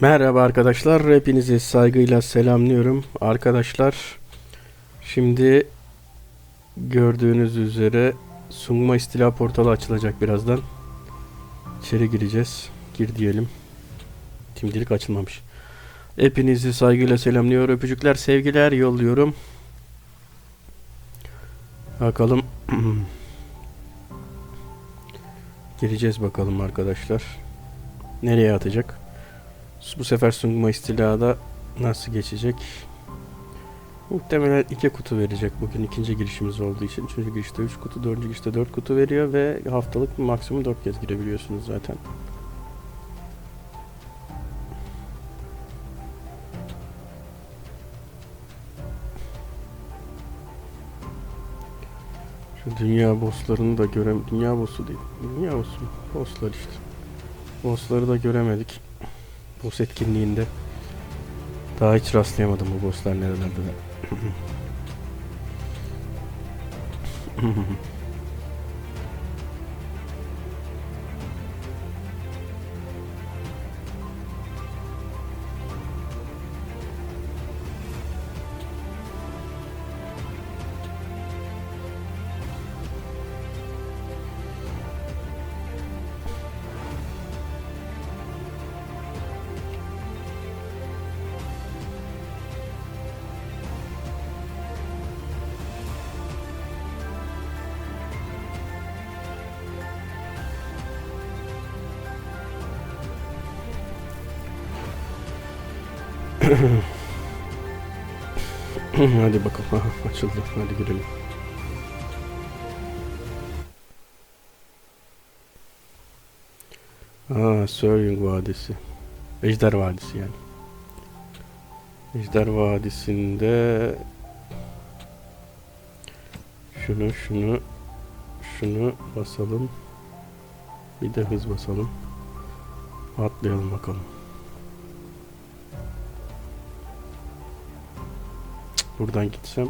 Merhaba arkadaşlar, hepinizi saygıyla selamlıyorum. Arkadaşlar, şimdi gördüğünüz üzere Sungma İstila portalı açılacak birazdan. İçeri gireceğiz. Gir diyelim. Şimdilik açılmamış. Hepinizi saygıyla selamlıyorum. Öpücükler, sevgiler yolluyorum. Bakalım. Gireceğiz bakalım arkadaşlar. Nereye atacak? Bu sefer Sungma istilada nasıl geçecek? Muhtemelen iki kutu verecek bugün ikinci girişimiz olduğu için. Üçüncü girişte 3 kutu, dördüncü girişte 4 kutu veriyor ve haftalık maksimum 4 kez girebiliyorsunuz zaten. Şu dünya bosslarını da görem... Dünya bossu değil. Dünya bossu. Bosslar işte. Bossları da göremedik. Boss etkinliğinde. Daha hiç rastlayamadım bu bosslar nerelerde Hadi bakalım. Aha, açıldı. Hadi girelim. Aa, Söryung Vadisi. Ejder Vadisi yani. Ejder Vadisi'nde şunu şunu şunu basalım. Bir de hız basalım. Atlayalım bakalım. Buradan gitsem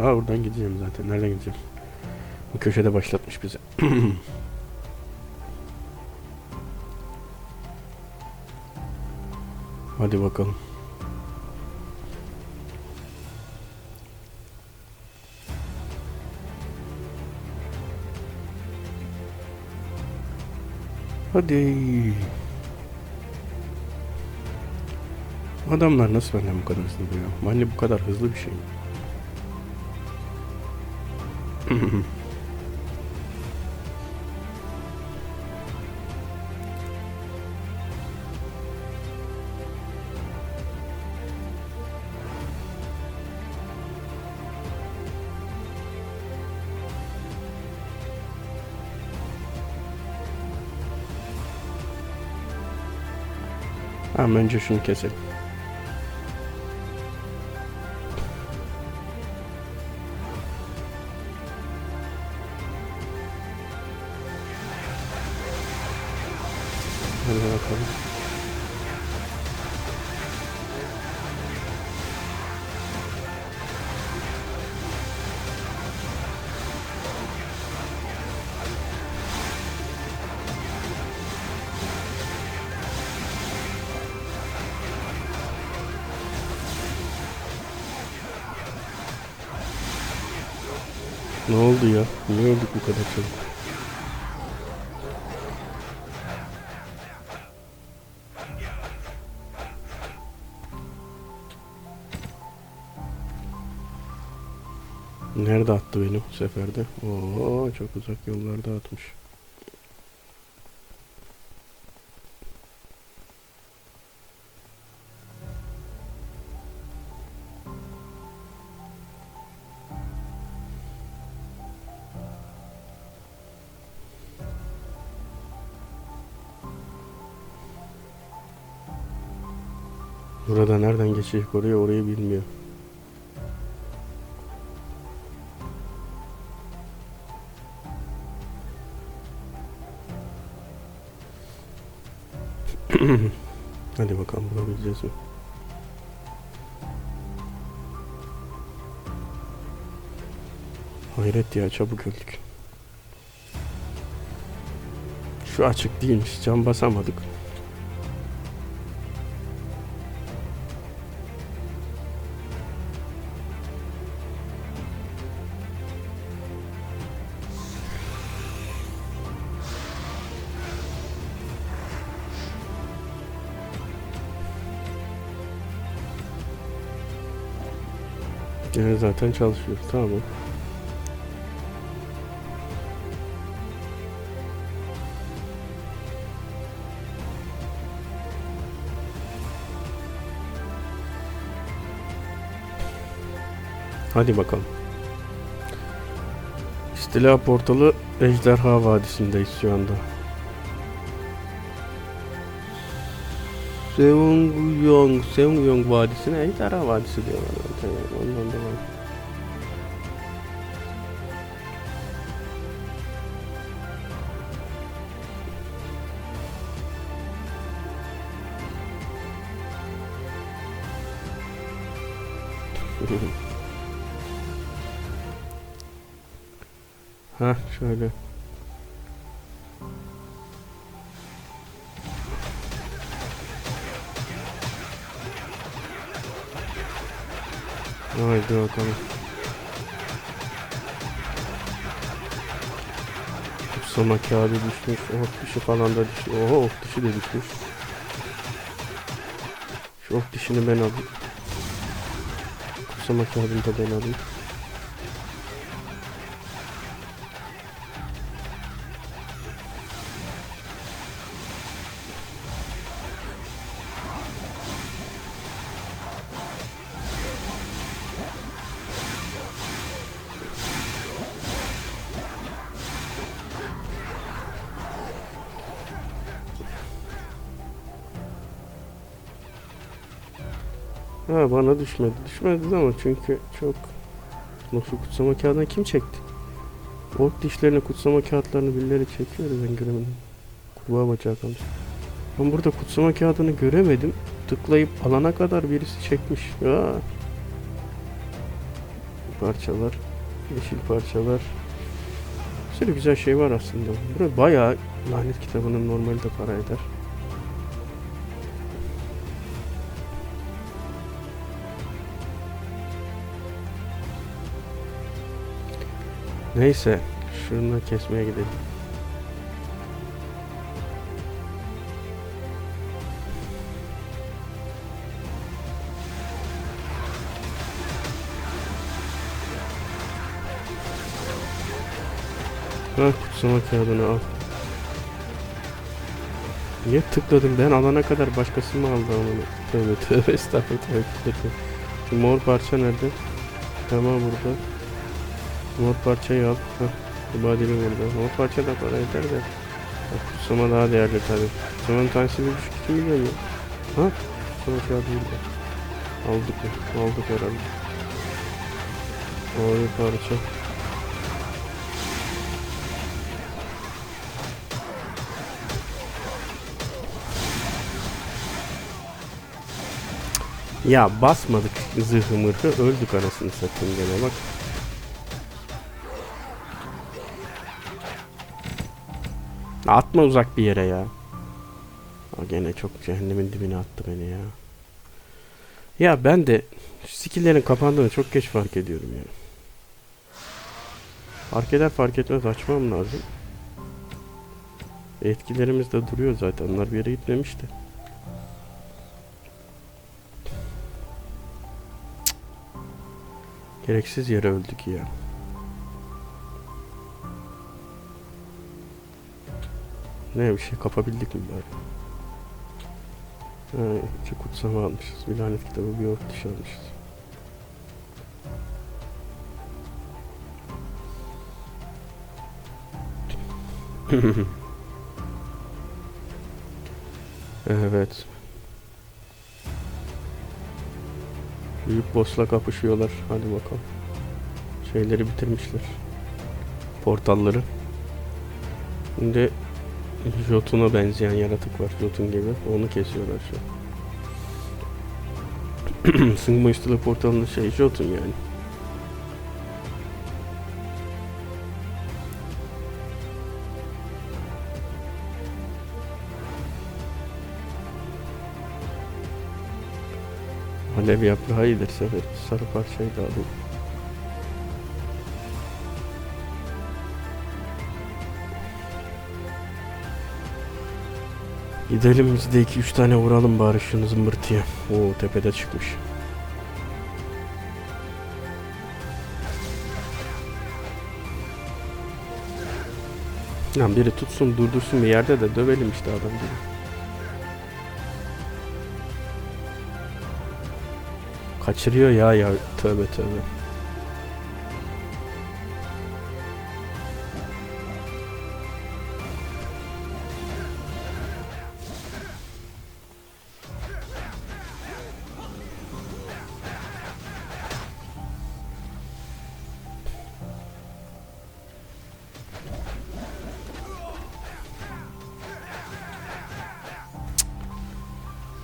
Aa buradan gideceğim zaten. Nereden gideceğim? Bu köşede başlatmış bizi. Hadi bakalım. Hadi. Adamlar nasıl benden bu kadar hızlı bu? Mani bu kadar hızlı bir şey mi? Tamam önce şunu keselim. Bakalım. Ne oldu ya? Niye öldük bu kadar çabuk? Nerede attı beni bu seferde? Oo çok uzak yollarda atmış. Burada nereden geçecek oraya orayı bilmiyor. Hadi bakalım bulabileceğiz mi? Hayret ya çabuk öldük. Şu açık değilmiş. Cam basamadık. Yani zaten çalışıyor. Tamam. Hadi bakalım. İstila portalı Ejderha Vadisi'ndeyiz şu anda. Seongyong, Seongyong Vadisi'ne Ejderha Vadisi diyorlar. zaten Ondan da var. Ha şöyle. Haydi bakalım. Kutsama kağıdı düşmüş. Ok dişi falan da düşmüş. Oho ok dişi de düşmüş. Şu ok dişini ben alayım. Kutsama kağıdını da ben alayım. Ha bana düşmedi. Düşmedi ama çünkü çok Nasıl kutsama kağıdını kim çekti? Ork dişlerini kutsama kağıtlarını birileri çekiyor ben göremedim. Kurbağa bacağı kalmış. Ben burada kutsama kağıdını göremedim. Tıklayıp alana kadar birisi çekmiş. Ya. Parçalar. Yeşil parçalar. Bir sürü güzel şey var aslında. Burada bayağı lanet kitabının normalde para eder. Neyse. Şunu kesmeye gidelim. Ha kutsama kağıdını al. Niye tıkladım ben alana kadar başkası mı aldı onu? Tövbe tövbe estağfurullah. mor parça nerede? Tamam burada. Mor parçayı al. Hah. Bu badili burada. Mor parça da para eder de. Kutsama daha değerli tabi. Kutsamanın tanesi bir buçuk iki milyon ya. Ha? Kutsama kağıdı burada. Aldık mı? Aldık herhalde. Mavi parça. Ya basmadık zırhı mırhı öldük anasını satayım gene bak. Atma uzak bir yere ya. O gene çok cehennemin dibine attı beni ya. Ya ben de şu skill'lerin kapandığını çok geç fark ediyorum ya. Fark eder fark etmez açmam lazım. Etkilerimiz de duruyor zaten. Onlar bir yere gitmemişti. Gereksiz yere öldük ya. Ne bir şey kapabildik mi bari? Ha, iki kutsama almışız. Bir lanet kitabı bir ork dışı almışız. evet. Büyük boss'la kapışıyorlar. Hadi bakalım. Şeyleri bitirmişler. Portalları. Şimdi Jotun'a benzeyen yaratık var. Jotun gibi. Onu kesiyorlar şu an. Sıngma üstüle portalının şey Jotun yani. Alev yaprağı iyidir sever. Sarı parçayı da alayım. Gidelim biz de 2-3 tane vuralım bari şunu zımbırtıya. Oo tepede çıkmış. Lan biri tutsun durdursun bir yerde de dövelim işte adam gibi. Kaçırıyor ya ya tövbe tövbe.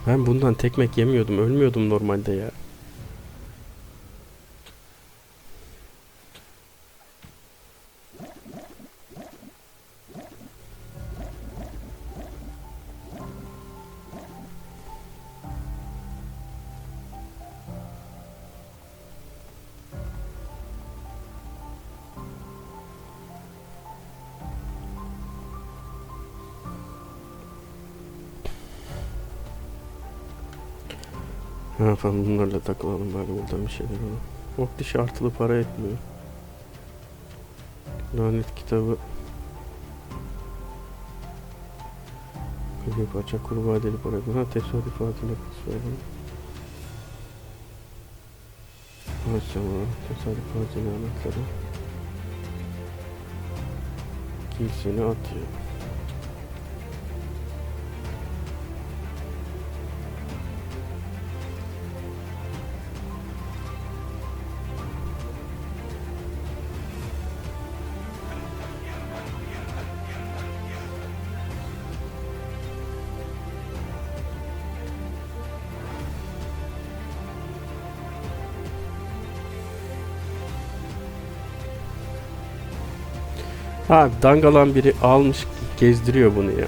Ben bundan tekmek yemiyordum, ölmüyordum normalde ya. Ne yapalım bunlarla takılalım bari buradan bir şeyler alalım. Dişi artılı para etmiyor. Lanet kitabı. Kırık parça kurbağa deli para. Ha tesadüfatıyla kısmı. Maşallah tesadüfatıyla anahtarı. Giysini atıyor. Ha dangalan biri almış gezdiriyor bunu ya.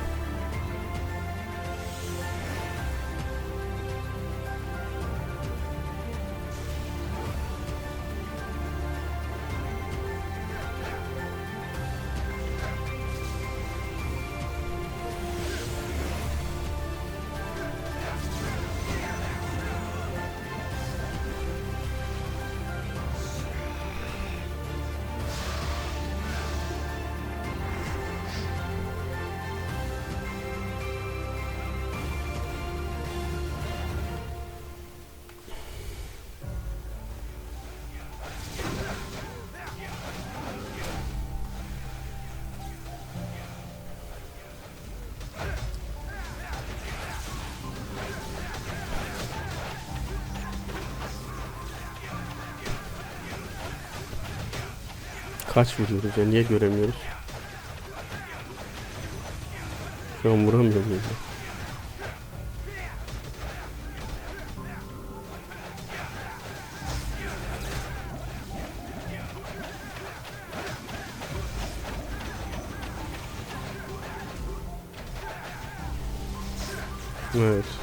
Kaç vuruyoruz ya niye göremiyoruz? Şu an vuramıyorum ya. Evet.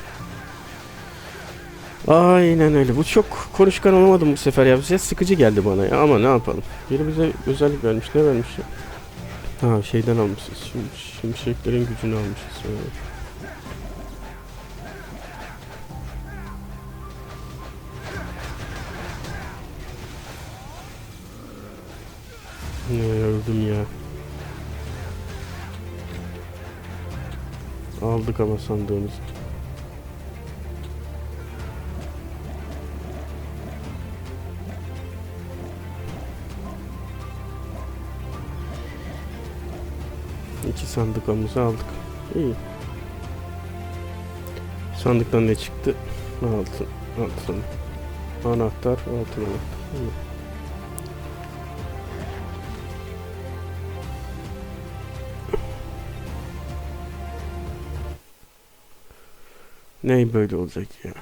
Aynen öyle. Bu çok konuşkan olamadım bu sefer ya. Bize sıkıcı geldi bana ya. Ama ne yapalım. Biri bize özellik vermiş. Ne vermiş ya? Ha şeyden almışız. Şim, şimşeklerin gücünü almışız. Evet. Ne öldüm ya. Aldık ama sandığımızı. İki sandıkamızı aldık. İyi. Sandıktan ne çıktı? Altın. Altın. Anahtar. Altın anahtar. İyi. Ney böyle olacak ya?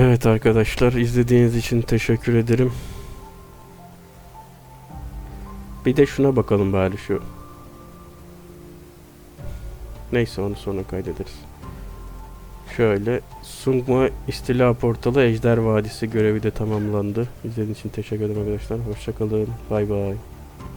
Evet arkadaşlar izlediğiniz için teşekkür ederim. Bir de şuna bakalım bari şu. Neyse onu sonra kaydederiz. Şöyle Sungma İstila Portalı Ejder Vadisi görevi de tamamlandı. İzlediğiniz için teşekkür ederim arkadaşlar. Hoşçakalın. Bay bay.